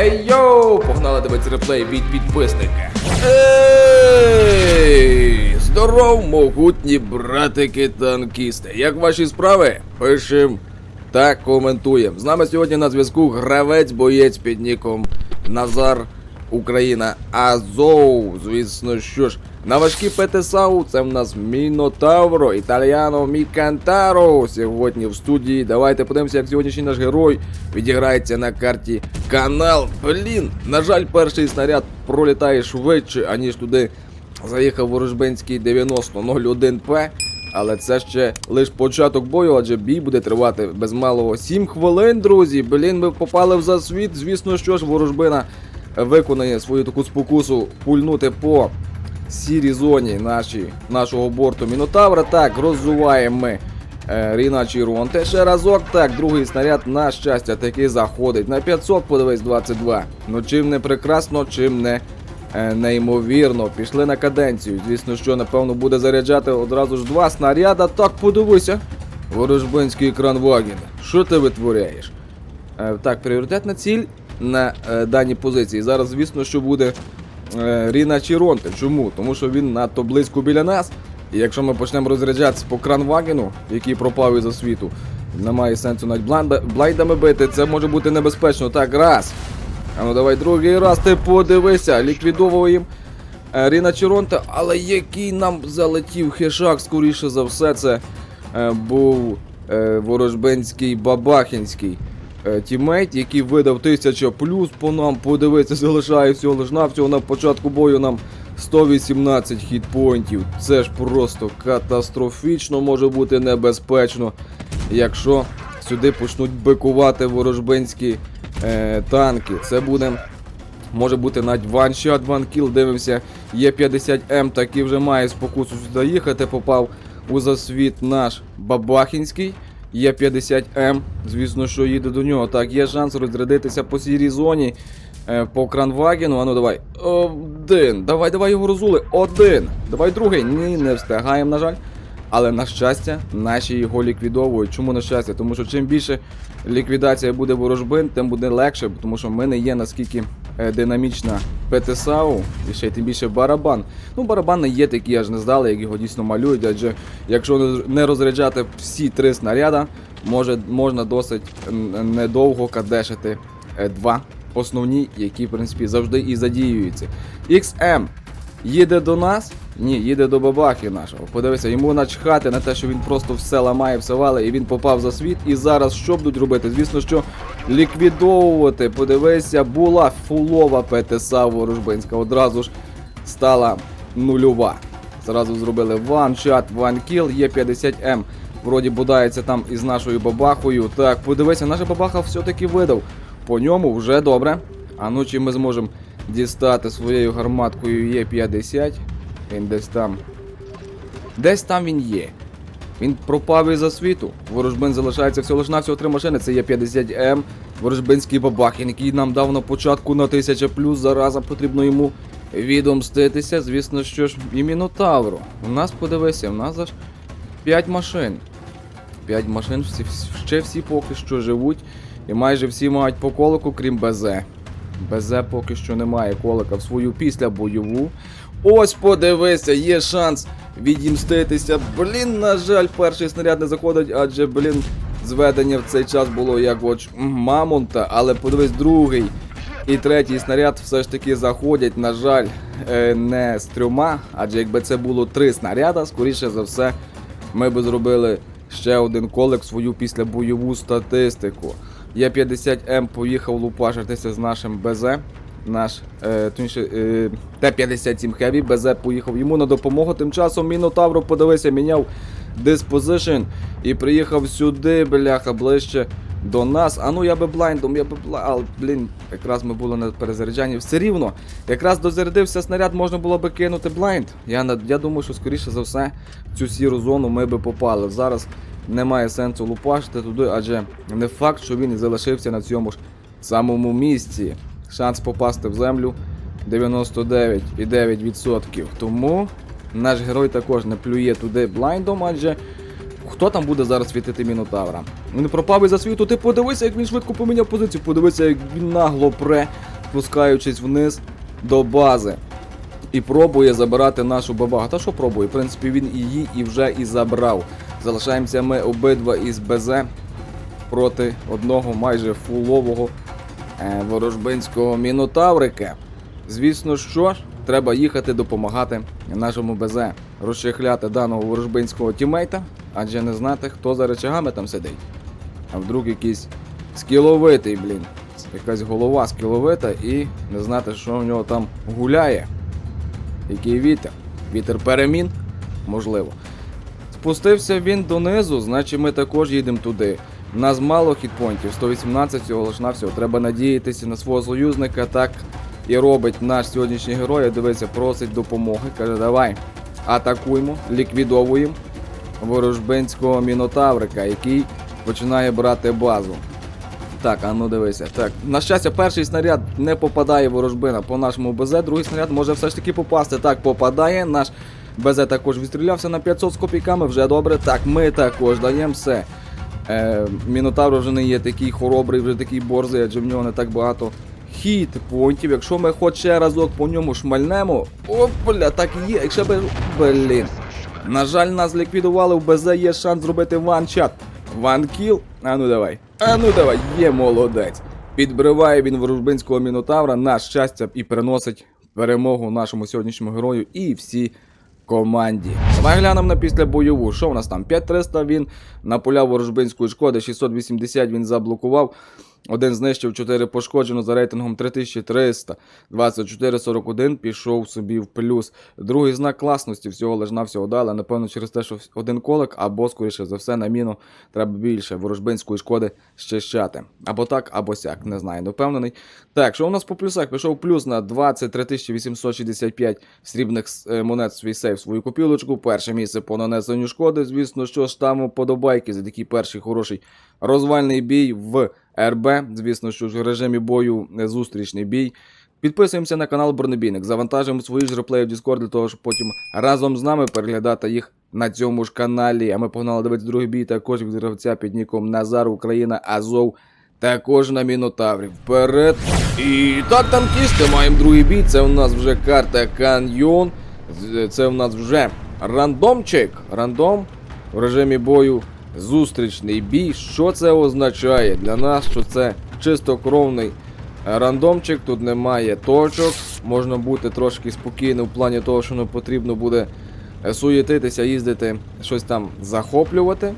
Ей йоу! Погнали дивитися реплей від підписника. Ей! Здоров, могутні братики танкісти. Як ваші справи? Пишем та коментуємо. З нами сьогодні на зв'язку гравець боєць під ніком Назар Україна Азов. Звісно, що ж, на важкі ПТСАУ це в нас Мінотавро, Італіано Мікантаро. Сьогодні в студії. Давайте подивимося, як сьогоднішній наш герой відіграється на карті канал. Блін, на жаль, перший снаряд пролітає швидше, аніж туди заїхав ворожбинський 9001П. Але це ще лише початок бою, адже бій буде тривати без малого 7 хвилин, друзі. Блін, ми попали в засвіт. Звісно, що ж, ворожбина виконає свою таку спокусу пульнути по сірій зоні наші, нашого борту Мінотавра. Так, роззуваємо ми е, Ріна Чіронте. Ще разок, так, другий снаряд, на щастя, таки заходить. На 500, подивись, 22. Ну чим не прекрасно, чим не е, неймовірно. Пішли на каденцію. Звісно, що напевно буде заряджати одразу ж два снаряда. Так, подивися. Ворожбинський екран Ваген. Що ти витворяєш? Е, так, пріоритетна ціль на е, даній позиції. Зараз, звісно, що буде Ріна Чіронте. Чому? Тому що він надто близько біля нас. І якщо ми почнемо розряджатися по кранвагену, який пропав із освіту, немає сенсу навіть блайдами бити, це може бути небезпечно. Так, раз. А ну давай другий раз, ти подивися, ліквідовуємо е, Ріна Чіронте, але який нам залетів хешак, скоріше за все, це е, був е, ворожбинський Бабахінський е, тімейт, який видав 1000 плюс по нам. Подивися, залишає всього лиш навсього на початку бою нам 118 хітпоінтів. Це ж просто катастрофічно може бути небезпечно, якщо сюди почнуть бикувати ворожбинські е, танки. Це буде. Може бути навіть ваншот, ванкіл, дивимося, є 50М, таки вже має спокусу сюди їхати, попав у засвіт наш Бабахінський. Є 50М, звісно, що їде до нього. Так, є шанс розрядитися по сірій зоні е, по кранвагену. Ану, давай. Один. Давай, давай його розули. Один. Давай другий. Ні, не встигаємо, на жаль. Але на щастя, наші його ліквідовують. Чому на щастя? Тому що чим більше ліквідація буде ворожбин, тим буде легше, тому що ми не є наскільки динамічна ПТСАУ, і ще й тим більше барабан. Ну, барабан не є такий, аж не здали, як його дійсно малюють, адже якщо не- розряджати всі три снаряда, може, можна досить недовго кадешити е, два основні, які, в принципі, завжди і задіюються. XM їде до нас. Ні, їде до бабахи нашого. Подивися, йому начхати на те, що він просто все ламає, все вале, і він попав за світ. І зараз що будуть робити? Звісно, що ліквідовувати. Подивися, була фулова ПТСА ворожбинська. Одразу ж стала нульова. Зразу зробили ван-чат, ван-кіл, є 50М. Вроді будається там із нашою бабахою. Так, подивися, наша бабаха все-таки видав. По ньому вже добре. А ну чи ми зможемо дістати своєю гарматкою Є50. Він десь там. Десь там він є. Він пропав із світу. Ворожбин залишається всього лиш навсього три машини. Це є 50М. Ворожбинський бабахін, який нам дав на початку на 1000 плюс. Зараза потрібно йому відомститися. Звісно, що ж, і Мінотавру. У нас подивися, у нас аж 5 машин. 5 машин, всі, ще всі поки що живуть. І майже всі мають по колику, крім БЗ. БЗ поки що немає колика в свою після бойову. Ось подивися, є шанс відімститися. Блін, на жаль, перший снаряд не заходить, адже, блін, зведення в цей час було як от мамонта, але подивись, другий і третій снаряд все ж таки заходять, на жаль, е, не з трьома, адже якби це було три снаряда, скоріше за все, ми би зробили ще один колик свою післябойову статистику. Я 50М поїхав лупашитися з нашим БЗ. Наш е, е, Т-57 Heavy, БЗ поїхав йому на допомогу. Тим часом Мінотавро подивися, міняв диспозишн і приїхав сюди, бляха, ближче до нас. А ну я би блайндом, я би бла... Але, блін, якраз ми були на перезаряджанні. Все рівно, якраз дозарядився снаряд, можна було би кинути блайнд. Я, я думаю, що скоріше за все в цю сіру зону ми би попали. Зараз немає сенсу лупашити туди, адже не факт, що він і залишився на цьому ж самому місці. Шанс попасти в землю 99,9%. Тому наш герой також не плює туди блайндом, адже хто там буде зараз світити Мінотавра? Він пропав із засвіту, ти подивися, як він швидко поміняв позицію, подивися, як він нагло пре спускаючись вниз до бази. І пробує забирати нашу бабагу. Та що пробує? В принципі, він її і вже і забрав. Залишаємося ми обидва із БЗ проти одного майже фулового ворожбинського мінотаврика. Звісно, що ж, треба їхати допомагати нашому БЗ розчехляти даного ворожбинського тімейта, адже не знати, хто за речагами там сидить. А вдруг якийсь скіловитий, блін. Якась голова скіловита і не знати, що в нього там гуляє. Який вітер? Вітер перемін? Можливо. Спустився він донизу, значить ми також їдемо туди. Нас мало хітпонтів, 118 всього лиш на всього. Треба надіятися на свого союзника. Так і робить наш сьогоднішній герой. Дивиться, просить допомоги. Каже, давай атакуємо, ліквідовуємо ворожбинського мінотаврика, який починає брати базу. Так, а ну дивися. Так, на щастя, перший снаряд не попадає ворожбина по нашому БЗ, другий снаряд може все ж таки попасти. Так, попадає. Наш БЗ також відстрілявся на 500 з копійками, вже добре. Так, ми також даємо все. Е, Мінотавр вже не є такий хоробрий, вже такий борзий, адже в нього не так багато хіт понтів. Якщо ми хоч ще разок по ньому шмальнемо. О, бля, так і є. Якщо би. Блін. На жаль, нас ліквідували, в БЗ є шанс зробити ванчат. Ванкіл? А ну давай. А ну давай, є молодець. Підбриває він ворожбинського мінотавра на щастя і приносить перемогу нашому сьогоднішньому герою і всі команді. Давай глянемо на після бойову. Що у нас там? 5300 він напуляв ворожбинської шкоди, 680 він заблокував. Один знищив 4 пошкоджено за рейтингом 3300. 2441 пішов собі в плюс. Другий знак класності всього лиш на дали. Напевно, через те, що один колик, або, скоріше за все, на міну треба більше ворожбинської шкоди щищати. Або так, або сяк, не знаю, не впевнений. Так, що у нас по плюсах? Пішов плюс на 23 865 срібних е, монет свій сейф, свою копілочку. Перше місце по нанесенню шкоди. Звісно, що ж там подобайки за такий перший хороший розвальний бій в РБ. Звісно, що ж в режимі бою е, зустрічний бій. Підписуємося на канал Бронебійник, завантажуємо свої ж реплеї в Discord для того, щоб потім разом з нами переглядати їх на цьому ж каналі. А ми погнали дивитися другий бій також від гравця під ніком Назар Україна Азов. Також на Мінотаврі. Вперед. І так, танкісти, маємо другий бій. Це у нас вже карта Каньйон. Це у нас вже рандомчик. Рандом в режимі бою. Зустрічний бій. Що це означає? Для нас, що це чистокровний е, рандомчик, тут немає точок. Можна бути трошки спокійним в плані того, що не потрібно буде е, суєтитися, їздити, щось там захоплювати.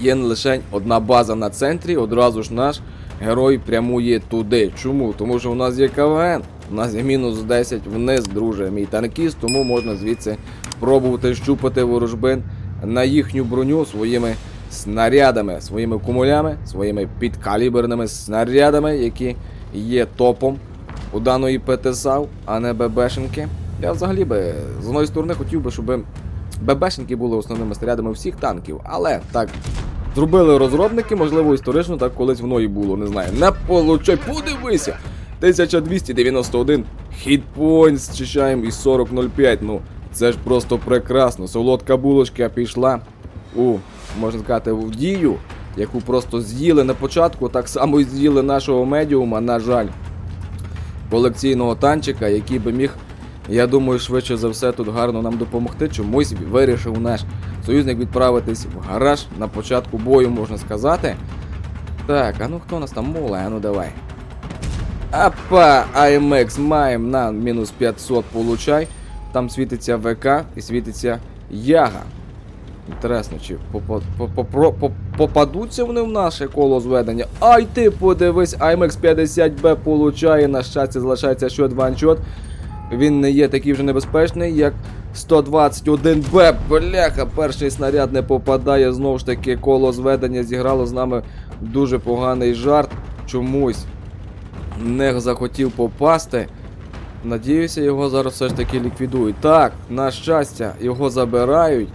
Є лише одна база на центрі, одразу ж наш герой прямує туди. Чому? Тому що у нас є КВН, у нас є мінус 10 вниз, друже, мій танкіст, тому можна звідси пробувати щупати ворожбин на їхню броню своїми снарядами, своїми кумулями, своїми підкаліберними снарядами, які є топом у даної ПТСАУ, а не ББшенки. Я взагалі би з одної сторони хотів би, щоб ББшники були основними снарядами всіх танків, але так. Зробили розробники, можливо, історично так колись воно і було, не знаю. Не получай, подивися! 1291 хітпойнт зчищаємо і 40.05. Ну, це ж просто прекрасно. Солодка булочка пішла у, можна сказати, в дію, яку просто з'їли на початку, так само і з'їли нашого медіума, на жаль, колекційного танчика, який би міг я думаю, швидше за все тут гарно нам допомогти. Чомусь вирішив наш союзник відправитись в гараж на початку бою, можна сказати. Так, а ну хто у нас там моле? А ну давай. Апа, IMX маємо на мінус 500 получай. Там світиться ВК і світиться Яга. Інтересно, чи попадуться вони в наше коло зведення. Ай ти подивись, IMX 50B получає, на щастя, залишається щот ванчот. Він не є такий вже небезпечний, як 121Б. Бляха, перший снаряд не попадає. Знову ж таки, коло зведення зіграло з нами дуже поганий жарт. Чомусь не захотів попасти. Надіюся, його зараз все ж таки ліквідують. Так, на щастя, його забирають.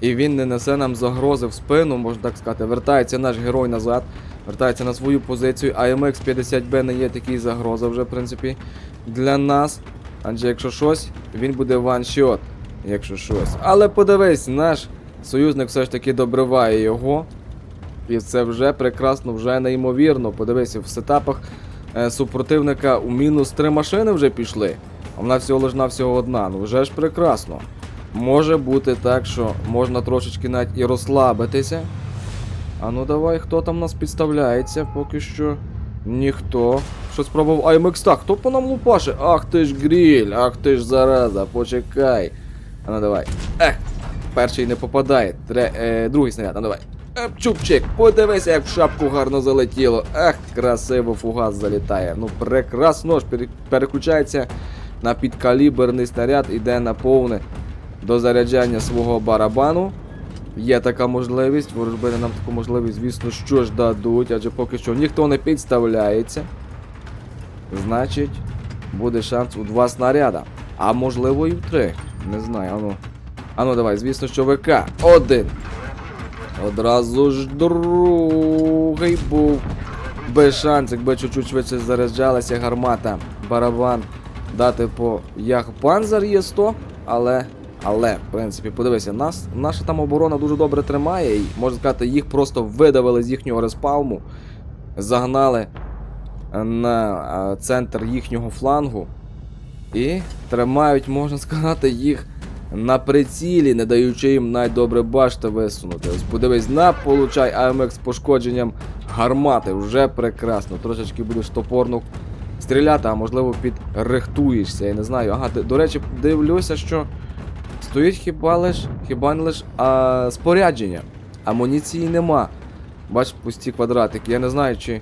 І він не несе нам загрози в спину, можна так сказати. Вертається наш герой назад, вертається на свою позицію. AMX 50B не є такий загроза вже, в принципі, для нас. Адже якщо щось, він буде ваншот, якщо щось. Але подивись, наш союзник все ж таки добриває його. І це вже прекрасно, вже неймовірно. Подивися, в сетапах супротивника у мінус три машини вже пішли, а в всього лиш всього одна. Ну вже ж прекрасно. Може бути так, що можна трошечки навіть і розслабитися. А ну давай, хто там нас підставляється, поки що. Ніхто. Що спробував IMX так, хто по нам лупаше? Ах ти ж гріль, ах ти ж зараза, почекай. А ну давай. Ех, перший не попадає. Тре, е, другий снаряд, ну давай. Чупчик, подивися, як в шапку гарно залетіло. Ах, красиво фугас залітає. Ну прекрасно ж переключається на підкаліберний снаряд, іде на повне до заряджання свого барабану. Є така можливість, ворожбини нам таку можливість, звісно, що ж дадуть, адже поки що ніхто не підставляється. Значить, буде шанс у два снаряда. А можливо і в три. Не знаю, ану. Ану, давай, звісно, що ВК. Один. Одразу ж другий був. Без шанс, якби чуть-чуть швидше заряджалася гармата, барабан дати по Ягпанзер є 100, але. Але, в принципі, подивися, нас, наша там оборона дуже добре тримає, і можна сказати, їх просто видавили з їхнього респауму, загнали на центр їхнього флангу і тримають, можна сказати, їх на прицілі, не даючи їм навіть добре башти висунути. Ось подивись, на получай АМХ з пошкодженням гармати. Вже прекрасно. Трошечки будеш топорно стріляти, а можливо підрихтуєшся. Я не знаю. Ага, до речі, дивлюся, що стоїть хіба лиш, хіба не лиш а, спорядження. Амуніції нема. Бач, пусті квадратики. Я не знаю, чи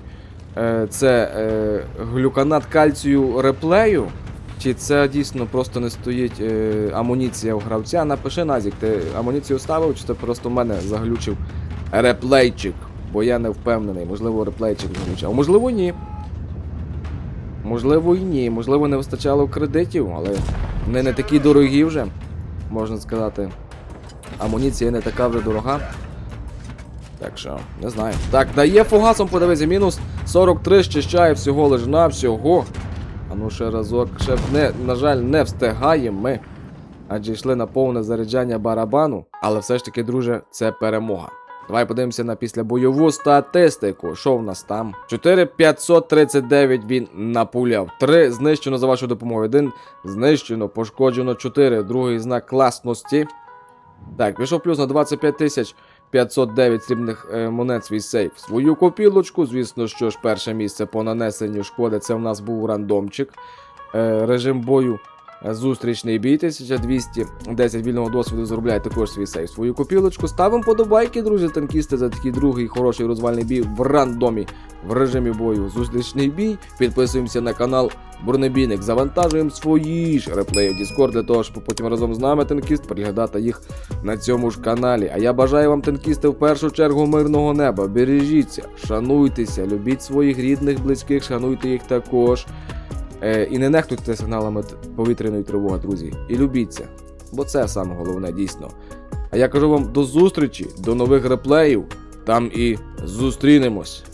е, це е, глюканат кальцію реплею. Чи це дійсно просто не стоїть е, амуніція у гравця? Напиши Назік, ти амуніцію ставив, чи це просто в мене заглючив реплейчик? Бо я не впевнений, можливо, реплейчик заглючив. А можливо, ні. Можливо, і ні. Можливо, не вистачало кредитів, але вони не такі дорогі вже, можна сказати. Амуніція не така вже дорога. Так що, не знаю. Так, дає фугасом, подивися, мінус 43 щищає всього лиш всього. А ну ще разок, ще не, на жаль, не встигаємо ми. Адже йшли на повне заряджання барабану. Але все ж таки, друже, це перемога. Давай подивимося на післябойову статистику. Що в нас там? 4539 він напуляв. 3 знищено за вашу допомогу. 1 знищено, пошкоджено 4. Другий знак класності. Так, пішов плюс на 25 тисяч 509 срібних е, монет свій сейф. Свою копілочку, звісно, що ж перше місце по нанесенню шкоди. Це в нас був рандомчик. Е, режим бою. Зустрічний бій 1210 вільного досвіду заробляє також свій сейф. Свою копілочку. Ставимо подобайки, друзі, танкісти, за такий другий хороший розвальний бій в рандомі в режимі бою. Зустрічний бій. Підписуємося на канал Бронебійник. Завантажуємо свої ж реплеї в Discord для того, щоб потім разом з нами танкіст переглядати їх на цьому ж каналі. А я бажаю вам, танкісти, в першу чергу мирного неба. Бережіться, шануйтеся, любіть своїх рідних, близьких, шануйте їх також. Е, і не нехтуйте сигналами повітряної тривоги, друзі. І любіться. Бо це саме головне, дійсно. А я кажу вам до зустрічі, до нових реплеїв. Там і зустрінемось.